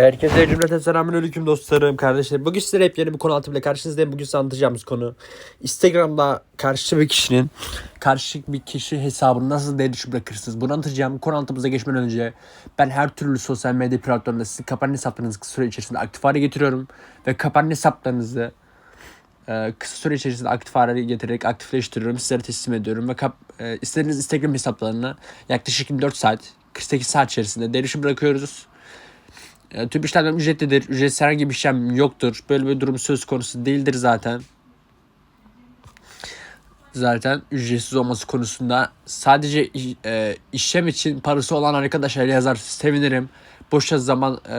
Herkese cümleten selamünaleyküm dostlarım, kardeşlerim. Bugün sizlere hep yeni bir konu altıyla karşınızdayım. Bugün size anlatacağımız konu Instagram'da karşı bir kişinin karşı bir kişi hesabını nasıl devre bırakırsınız? Bunu anlatacağım. Konu altımıza geçmeden önce ben her türlü sosyal medya platformunda sizin kapanan hesaplarınızı kısa süre içerisinde aktif hale getiriyorum. Ve kapanan hesaplarınızı e, kısa süre içerisinde aktif hale getirerek aktifleştiriyorum. Sizlere teslim ediyorum ve kap, e, istediğiniz Instagram hesaplarına yaklaşık 24 saat 48 saat içerisinde dışı bırakıyoruz. E, tüm işlemler ücretlidir. Ücretsiz herhangi bir işlem yoktur. Böyle bir durum söz konusu değildir zaten. Zaten ücretsiz olması konusunda sadece e, işlem için parası olan arkadaşlar yazar sevinirim. Boşa zaman e,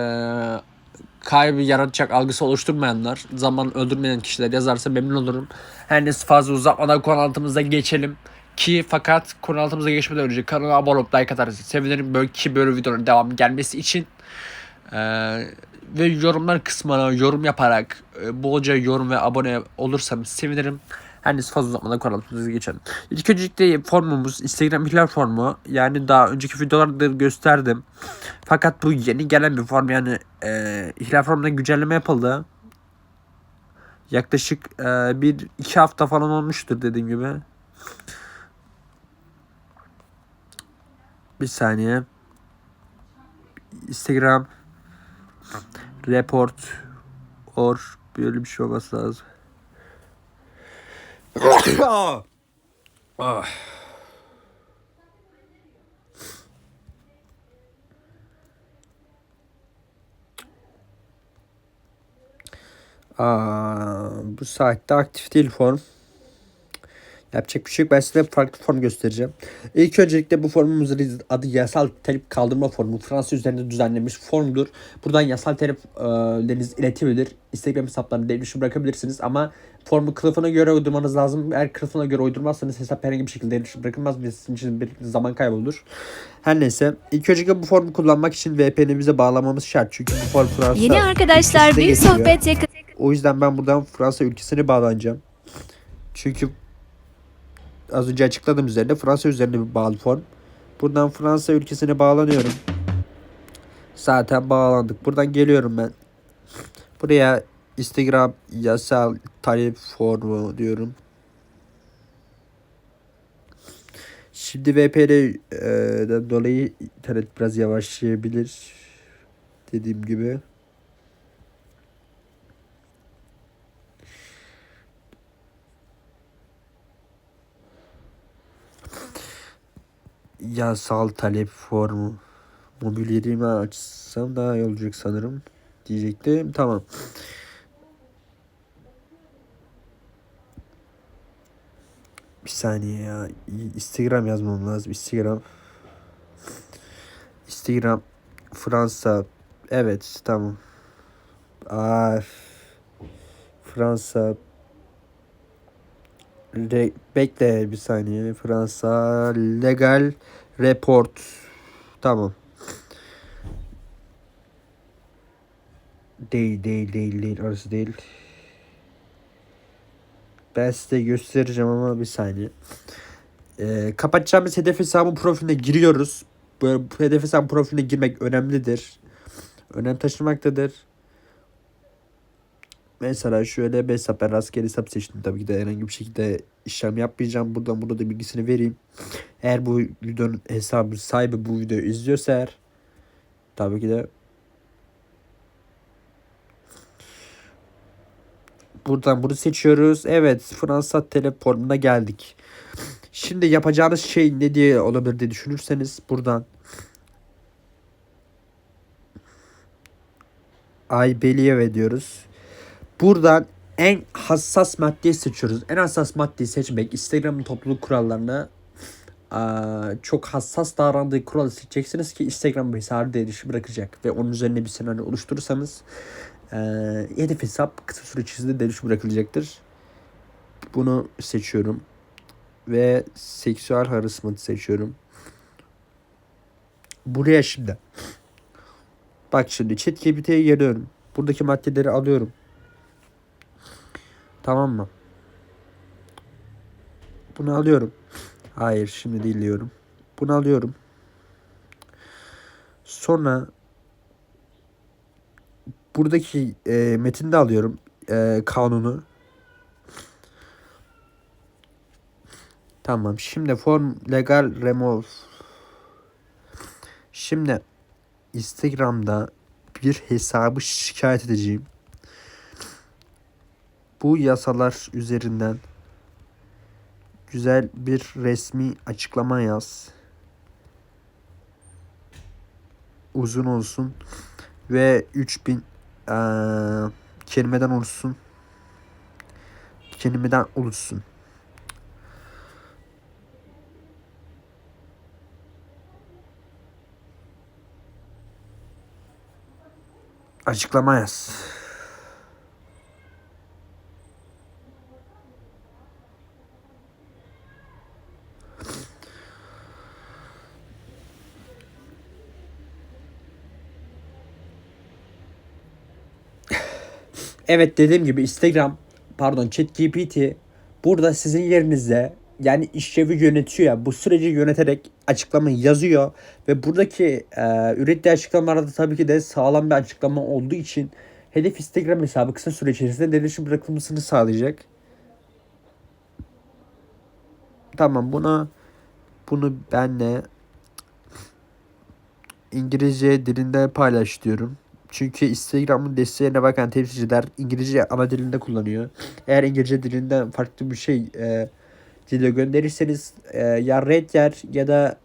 kaybı yaratacak algısı oluşturmayanlar, zaman öldürmeyen kişiler yazarsa memnun olurum. Her neyse fazla uzatmadan konu altımıza geçelim. Ki fakat konu altımıza geçmeden önce kanala abone olup like atarsanız sevinirim. Böyle ki böyle videoların devam gelmesi için. Ee, ve yorumlar kısmına yorum yaparak e, bolca yorum ve abone olursanız sevinirim. Her neyse fazla uzatmadan kanalımıza geçelim. İlk öncelikle formumuz Instagram ihlal formu. Yani daha önceki videolarda gösterdim. Fakat bu yeni gelen bir form yani e, ihlal formuna güncelleme yapıldı. Yaklaşık e, bir iki hafta falan olmuştur dediğim gibi. Bir saniye. Instagram report or böyle bir şey olması lazım. Ah. Aa, bu saatte aktif değil form. Yapacak bir şey yok. Ben size farklı form göstereceğim. İlk öncelikle bu formumuzun adı yasal talep kaldırma formu. Fransa üzerinde düzenlenmiş formdur. Buradan yasal talepleriniz iletebilir. Instagram hesaplarını devre bırakabilirsiniz ama formu kılıfına göre uydurmanız lazım. Eğer kılıfına göre uydurmazsanız hesap herhangi bir şekilde devre bırakılmaz ve sizin için bir zaman kaybı olur. Her neyse. İlk öncelikle bu formu kullanmak için VPN'imize bağlamamız şart. Çünkü bu form Fransa Yeni arkadaşlar bir sohbet yakın. O yüzden ben buradan Fransa ülkesine bağlanacağım. Çünkü az önce açıkladığım üzerine Fransa üzerine bir bağlı form. Buradan Fransa ülkesine bağlanıyorum. Zaten bağlandık. Buradan geliyorum ben. Buraya Instagram yasal talep formu diyorum. Şimdi VPN'den dolayı internet biraz yavaşlayabilir. Dediğim gibi. Yasal talep formu mobil yerime açsam daha iyi olacak sanırım diyecektim. Tamam. Bir saniye ya. Instagram yazmam lazım. Instagram. Instagram Fransa. Evet tamam. Aa, Fransa Re- bekle bir saniye. Fransa legal report. Tamam. Değil değil değil değil orası değil. Ben size göstereceğim ama bir saniye. Ee, kapatacağımız hedef hesabın profiline giriyoruz. Bu hedef hesabın profiline girmek önemlidir. Önem taşımaktadır. Mesela şöyle bir hesap ben rastgele hesap seçtim. Tabii ki de herhangi bir şekilde işlem yapmayacağım. Buradan burada da bilgisini vereyim. Eğer bu videonun hesabı sahibi bu videoyu izliyorsa eğer tabii ki de buradan bunu seçiyoruz. Evet Fransa teleportuna geldik. Şimdi yapacağınız şey ne diye olabilir diye düşünürseniz buradan I believe diyoruz. Buradan en hassas maddeyi seçiyoruz. En hassas maddeyi seçmek Instagram'ın topluluk kurallarına aa, çok hassas davrandığı kuralı seçeceksiniz ki Instagram hesabı erişim bırakacak. Ve onun üzerine bir senaryo oluşturursanız hedef hesap kısa süre içerisinde devre bırakılacaktır. Bunu seçiyorum. Ve seksüel harassment seçiyorum. Buraya şimdi. Bak şimdi ChatGPT'ye geliyorum. Buradaki maddeleri alıyorum. Tamam mı? Bunu alıyorum. Hayır şimdi değil diyorum. Bunu alıyorum. Sonra buradaki e, metinde alıyorum e, kanunu. Tamam. Şimdi form legal remove. Şimdi Instagram'da bir hesabı şikayet edeceğim. Bu yasalar üzerinden güzel bir resmi açıklama yaz. Uzun olsun ve 3000 eee kelimeden oluşsun. Kelimeden oluşsun. Açıklama yaz. Evet dediğim gibi Instagram pardon ChatGPT burada sizin yerinizde yani işlevi yönetiyor ya bu süreci yöneterek açıklamayı yazıyor ve buradaki e, ürettiği açıklamalarda tabii ki de sağlam bir açıklama olduğu için hedef Instagram hesabı kısa süre içerisinde devre bırakılmasını sağlayacak. Tamam buna bunu benle İngilizce dilinde paylaş diyorum. Çünkü Instagram'ın desteğine bakan temsilciler İngilizce ana dilinde kullanıyor. Eğer İngilizce dilinden farklı bir şey e, dile gönderirseniz e, ya red yer ya da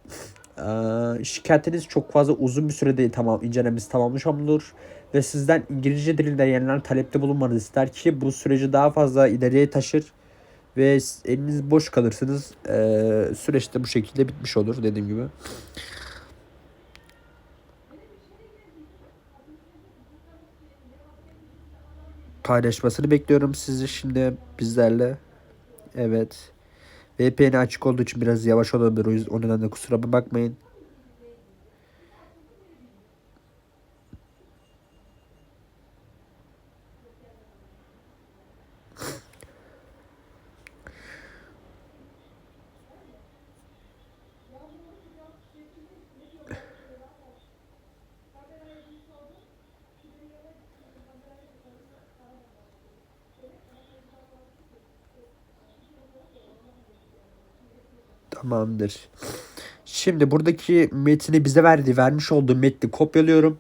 e, şikayetiniz çok fazla uzun bir sürede tamam incelemesi tamamlamış olur ve sizden İngilizce dilinde yenilen talepte bulunmanızı ister ki bu süreci daha fazla ileriye taşır ve eliniz boş kalırsınız. E, süreçte bu şekilde bitmiş olur dediğim gibi. Paylaşmasını bekliyorum sizi şimdi bizlerle. Evet. VPN açık olduğu için biraz yavaş olabilir. O yüzden o nedenle kusura bakmayın. Tamamdır. Şimdi buradaki metni bize verdi. Vermiş olduğu metni kopyalıyorum.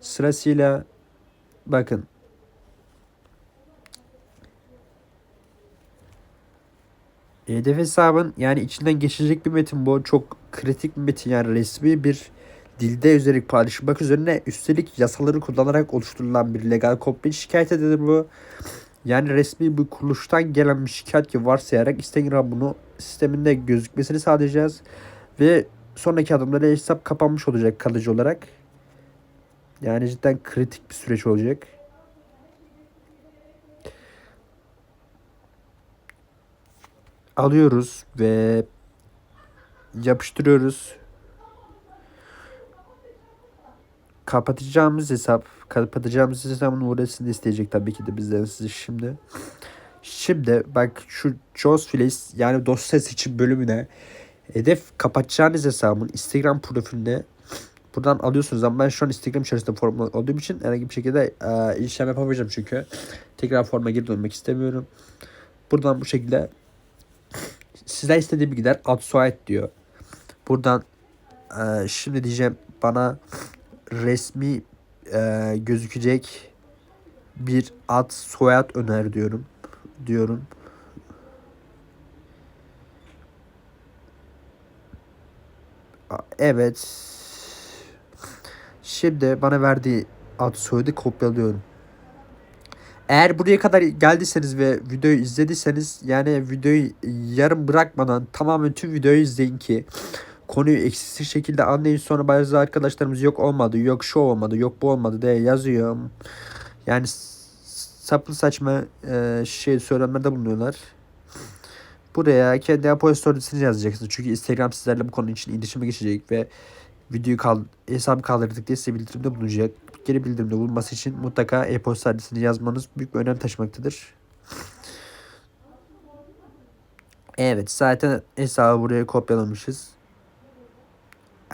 Sırasıyla bakın. Hedef hesabın yani içinden geçecek bir metin bu. Çok kritik bir metin yani resmi bir dilde üzerine paylaşılmak üzerine üstelik yasaları kullanarak oluşturulan bir legal kopya şikayet edilir bu. Yani resmi bir kuruluştan gelen bir şikayet ki varsayarak Instagram bunu sisteminde gözükmesini sağlayacağız. Ve sonraki adımda hesap kapanmış olacak kalıcı olarak. Yani cidden kritik bir süreç olacak. Alıyoruz ve yapıştırıyoruz. Kapatacağımız hesap, kapatacağımız hesabın uğraşısını isteyecek tabii ki de bizden sizi şimdi. Şimdi bak şu Jaws Flash yani dosya seçim bölümüne hedef kapatacağınız hesabın Instagram profiline buradan alıyorsunuz ama ben şu an Instagram içerisinde form olduğum için herhangi bir şekilde e, işlem yapamayacağım çünkü tekrar forma geri dönmek istemiyorum. Buradan bu şekilde sizden istediğim gider ad soyad diyor. Buradan e, şimdi diyeceğim bana resmi e, gözükecek bir ad soyad öner diyorum diyorum. Evet. Şimdi bana verdiği ad soyadı kopyalıyorum. Eğer buraya kadar geldiyseniz ve videoyu izlediyseniz yani videoyu yarım bırakmadan tamamen tüm videoyu izleyin ki konuyu eksiksiz şekilde anlayın. Sonra bazı arkadaşlarımız yok olmadı, yok şu olmadı, yok bu olmadı diye yazıyor. Yani saplı saçma e, şey söylemlerde bulunuyorlar. Buraya kendi Apple Story'sini yazacaksınız. Çünkü Instagram sizlerle bu konu için iletişime geçecek ve videoyu kal hesabı kaldırdık diye size bildirimde bulunacak. Geri bildirimde bulunması için mutlaka e-posta adresini yazmanız büyük bir önem taşımaktadır. Evet zaten hesabı buraya kopyalamışız.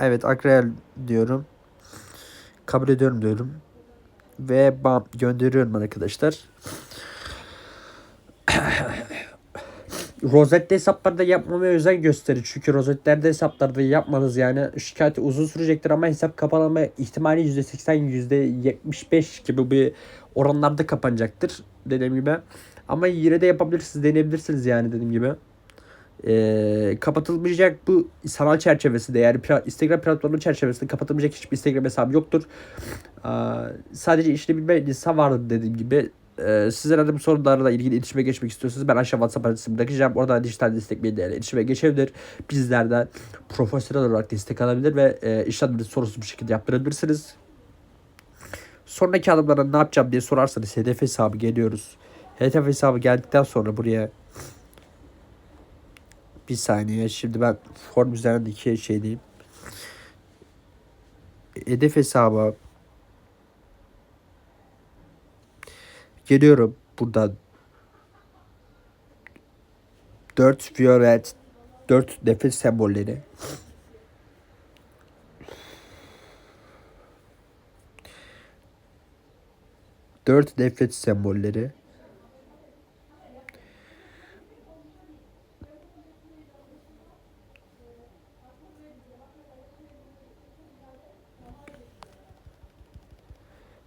Evet Akrel diyorum. Kabul ediyorum diyorum. Ve bam gönderiyorum arkadaşlar. rozette hesaplarda yapmamaya özen gösterin. Çünkü rozetlerde hesaplarda yapmanız yani şikayeti uzun sürecektir ama hesap kapanma ihtimali %80 %75 gibi bir oranlarda kapanacaktır dediğim gibi. Ama yine de yapabilirsiniz, deneyebilirsiniz yani dediğim gibi. Ee, kapatılmayacak bu sanal çerçevesinde yani Instagram platformu çerçevesinde kapatılmayacak hiçbir Instagram hesabı yoktur. Ee, sadece işleyebilme insan vardır dediğim gibi. Ee, sizlere de bu sorularla ilgili iletişime geçmek istiyorsanız ben aşağı WhatsApp adresimi bırakacağım. Oradan dijital destek medyayla iletişime geçebilir. Bizlerden profesyonel olarak destek alabilir ve e, işlemleri sorunsuz bir şekilde yaptırabilirsiniz. Sonraki adımlarda ne yapacağım diye sorarsanız hedef hesabı geliyoruz. Hedef hesabı geldikten sonra buraya bir saniye şimdi ben form üzerindeki şey diyeyim. Hedef hesabı geliyorum buradan 4 violet 4 nefes sembolleri Dört nefret sembolleri.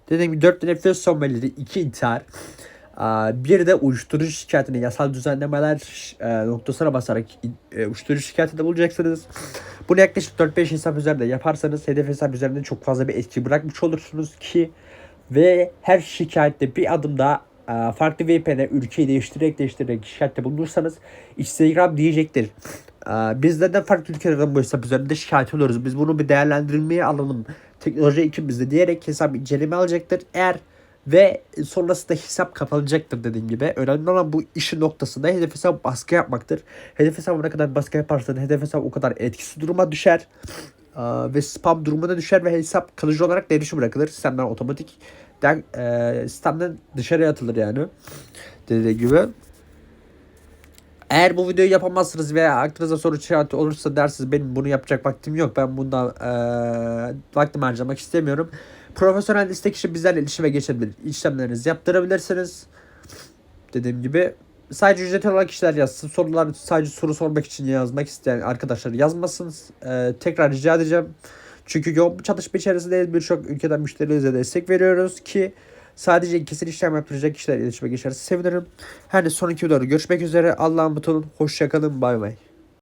Dediğim gibi 4 nefret sembolleri, 2 intihar. Bir de uyuşturucu şikayetine yasal düzenlemeler e, noktasına basarak e, uyuşturucu şikayetinde bulacaksınız. Bunu yaklaşık 4-5 hesap üzerinde yaparsanız hedef hesap üzerinde çok fazla bir etki bırakmış olursunuz ki ve her şikayette bir adım daha farklı VPN'e ülkeyi değiştirerek değiştirerek şikayette bulunursanız Instagram diyecektir. Biz neden farklı ülkelerden bu hesap üzerinde şikayet oluyoruz? Biz bunu bir değerlendirmeye alalım. Teknoloji ekibimizde diyerek hesap inceleme alacaktır. Eğer ve sonrasında hesap kapanacaktır dediğim gibi. Önemli olan bu işin noktasında hedef hesap baskı yapmaktır. Hedef hesabı ne kadar baskı yaparsan hedef hesap o kadar etkisiz duruma düşer. Ve spam durumuna düşer ve hesap kalıcı olarak devre bırakılır. Sistemden otomatik e, sistemden dışarıya atılır yani. Dediğim gibi. Eğer bu videoyu yapamazsınız veya aklınıza soru işareti olursa dersiniz benim bunu yapacak vaktim yok. Ben bundan e, vaktimi harcamak istemiyorum. Profesyonel destek için bizlerle iletişime geçebilir. İşlemlerinizi yaptırabilirsiniz. Dediğim gibi sadece ücretli olan kişiler yazsın. Sorular sadece soru sormak için yazmak isteyen arkadaşlar yazmasın. E, tekrar rica edeceğim. Çünkü yoğun bir çalışma içerisindeyiz. Birçok ülkeden müşterilerimize destek veriyoruz ki sadece kesin işlem yaptıracak kişiler iletişime geçerse sevinirim. Her neyse sonraki videoda görüşmek üzere. Allah'a emanet olun. Hoşçakalın. Bay bay.